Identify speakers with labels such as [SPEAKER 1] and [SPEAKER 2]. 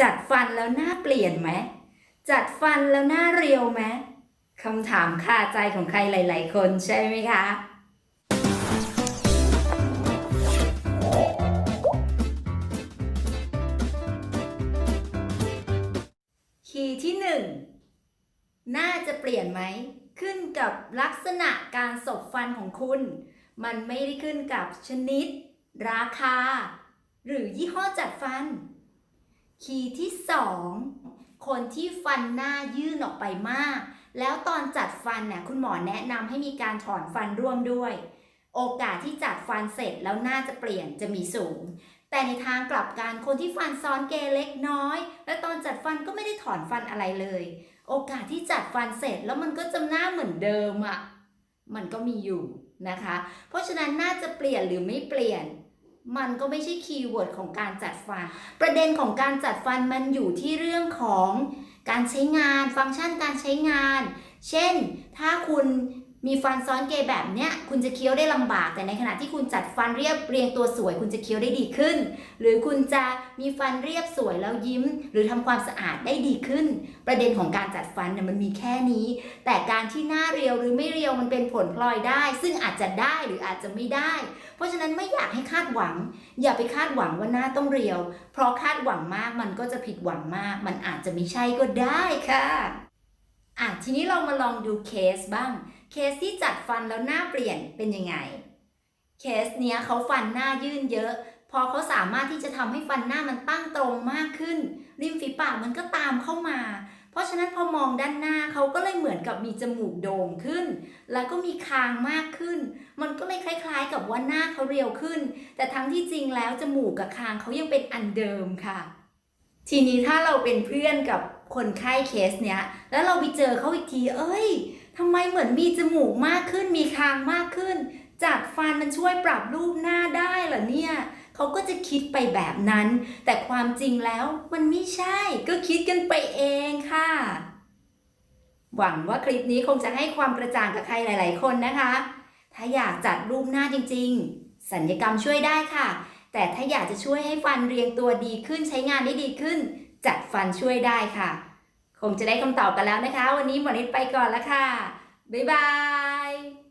[SPEAKER 1] จัดฟันแล้วหน้าเปลี่ยนไหม จัดฟันแล้วหน้าเรียวไหมคำถามคาใจของใครหลาย ๆ คนใช่ไหมคะ คีย์ที่หนึ่งน่าจะเปลี่ยนไหม ขึ้นกับลักษณะการสบฟันของคุณ มันไม่ได้ขึ้นกับชนิด ราคา หรือยี่ห้อจัดฟัน คีย์ที่สองคนที่ฟันหน้ายื่นออกไปมาก แล้วตอนจัดฟันเนี่ยคุณหมอแนะนำให้มีการถอนฟันร่วมด้วย โอกาสที่จัดฟันเสร็จแล้วหน้าจะเปลี่ยนจะมีสูง แต่ในทางกลับกันคนที่ฟันซ้อนเกเล็กน้อย และตอนจัดฟันก็ไม่ได้ถอนฟันอะไรเลย โอกาสที่จัดฟันเสร็จแล้วมันก็จะหน้าเหมือนเดิมอะ่ะมันก็มีอยู่นะคะ เพราะฉะนั้นน่าจะเปลี่ยนหรือไม่เปลี่ยน มันก็ไม่ใช่คีย์เวิร์ดของการจัดฟัน ประเด็นของการจัดฟันมันอยู่ที่เรื่องของการใช้งาน ฟังก์ชันการใช้งาน เช่น ถ้าคุณ มีฟันซ้อนเกยแบบเนี้ยคุณจะเคี้ยวได้ลำบาก แต่ในขณะที่คุณจัดฟันเรียบเรียงตัวสวย คุณจะเคี้ยวได้ดีขึ้น หรือคุณจะมีฟันเรียบสวยแล้วยิ้ม หรือทำความสะอาดได้ดีขึ้น ประเด็นของการจัดฟันเนี่ยมันมีแค่นี้ แต่การที่หน้าเรียวหรือไม่เรียวมันเป็นผลพลอยได้ ซึ่งอาจจะได้หรืออาจจะไม่ได้ เพราะฉะนั้นไม่อยากให้คาดหวัง อย่าไปคาดหวังว่าหน้าต้องเรียว เพราะคาดหวังมากมันก็จะผิดหวังมาก มันอาจจะไม่ใช่ก็ได้ค่ะอะทีนี้เรามาลองดูเคสบ้าง เคสที่จัดฟันแล้วหน้าเปลี่ยนเป็นยังไง เคสเนี้ยเขาฟันหน้ายื่นเยอะ พอเขาสามารถที่จะทำให้ฟันหน้ามันตั้งตรงมากขึ้น ริมฝีปากมันก็ตามเข้ามา เพราะฉะนั้นพอมองด้านหน้าเขาก็เลยเหมือนกับมีจมูกโด่งขึ้น แล้วก็มีคางมากขึ้น มันก็เลยคล้ายๆ กับว่าหน้าเขาเรียวขึ้น แต่ทั้งที่จริงแล้วจมูกกับคางเขายังเป็นอันเดิมค่ะ ทีนี้ถ้าเราเป็นเพื่อนกับคนไข้เคสเนี้ย แล้วเราไปเจอเขาอีกที เอ้ย เหมือนมีจมูกมากขึ้น มีคางมากขึ้นจัดฟันมันช่วยปรับรูปหน้าได้เหรอเนี่ยเขาก็จะคิดไปแบบนั้น แต่ความจริงแล้วมันไม่ใช่ ก็คิดกันไปเองค่ะ หวังว่าคลิปนี้คงจะให้ความกระจ่างกับใครหลาย ๆ คนนะคะ ถ้าอยากจัดรูปหน้าจริง ๆ สัญญกรรมช่วยได้ค่ะ แต่ถ้าอยากจะช่วยให้ฟันเรียงตัวดีขึ้นใช้งานได้ดีขึ้น จัดฟันช่วยได้ค่ะ คงจะได้คำตอบกันแล้วนะคะ วันนี้หมอนิดไปก่อนแล้วค่ะ บ๊ายบาย